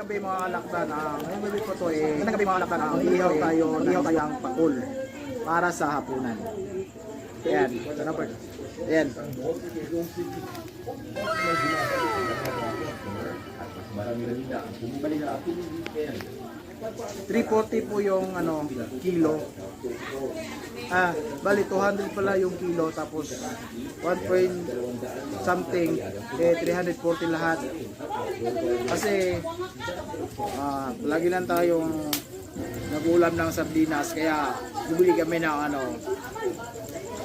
mga kalakdan, ah, ngayong gabi po to eh, ngayong gabi mga kalakdan, ah, ihaw tayo, ihaw tayo ang pakul para sa hapunan. Ayan, ito na Bert. Ayan. $340 po yung ano, kilo. Ah, bali 200 pala yung kilo tapos 1 point something eh 340 lahat. Kasi ah, lagi lang tayong nagulam ng sardinas kaya bibili kami ng ano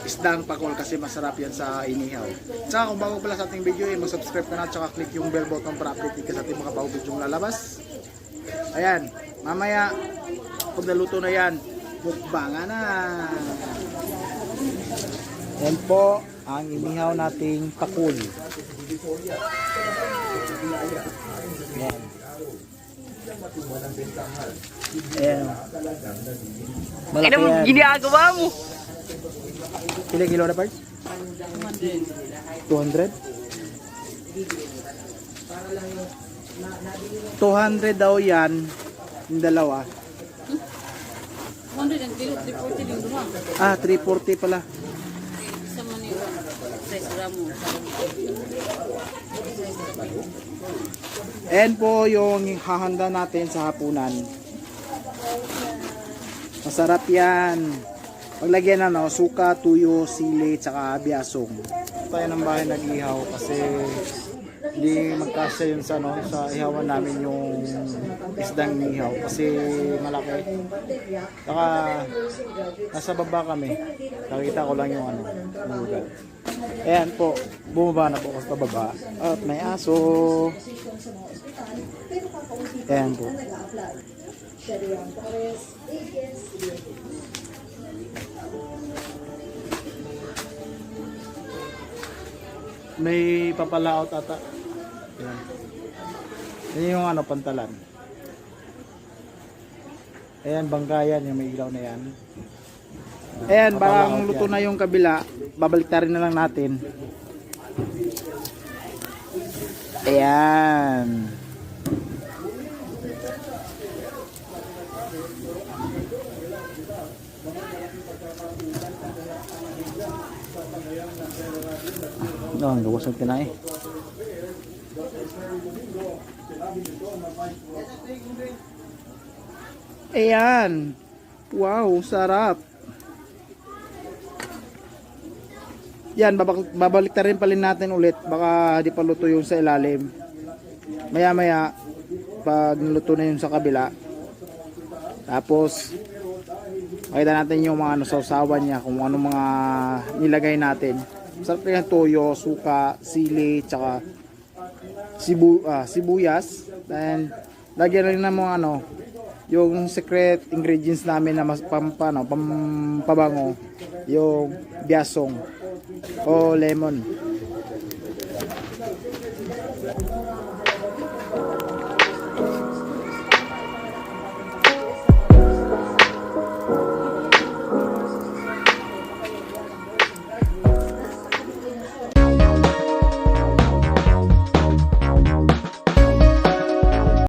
isdang pakol kasi masarap yan sa inihaw. Tsaka kung bago pala sa ating video eh, mag-subscribe ka na tsaka click yung bell button para update ka sa ating mga bago video lalabas. Ayan, mamaya pag naluto na yan, mukbanga na. Yan po ang inihaw nating pakul. Yan. Ayan. Malaki Ano mo ginagawa mo? Ilang kilo na part? 200? 200 daw yan yung dalawa 100 kilo, 340 din dumaan. ah 340 pala Isa man yung 6 gramo. Ayan po yung hahanda natin sa hapunan masarap yan paglagyan na no, suka, tuyo, sili, tsaka biasong tayo ng bahay nag-ihaw kasi hindi magkasya yun sa, no, sa ihawan namin yung isdang ihaw kasi malaki. Saka nasa baba kami. Nakita ko lang yung ano lugar. Ayan po bumaba na po ako sa baba at may aso. Ayan po may papalaot ata. Ayan yan yung ano pantalan. Ayan bangkayan yung may ilaw na yan. Ayan parang luto na yung kabila babalik na lang natin. Ayan No, ang gawas ng tinay. Ayan. Wow, sarap. Yan, babalik, babalik na rin palin natin ulit. Baka di pa luto yung sa ilalim. Maya maya, pag naluto na yung sa kabila. Tapos, makita natin yung mga ano, sausawan niya, kung ano mga nilagay natin. Sarap nila ng toyo, suka, sili, tsaka sibu ah, sibuyas. Then, lagyan rin ng mga ano, yung secret ingredients namin na mas pam, ano, pam, pabango, yung biasong o lemon.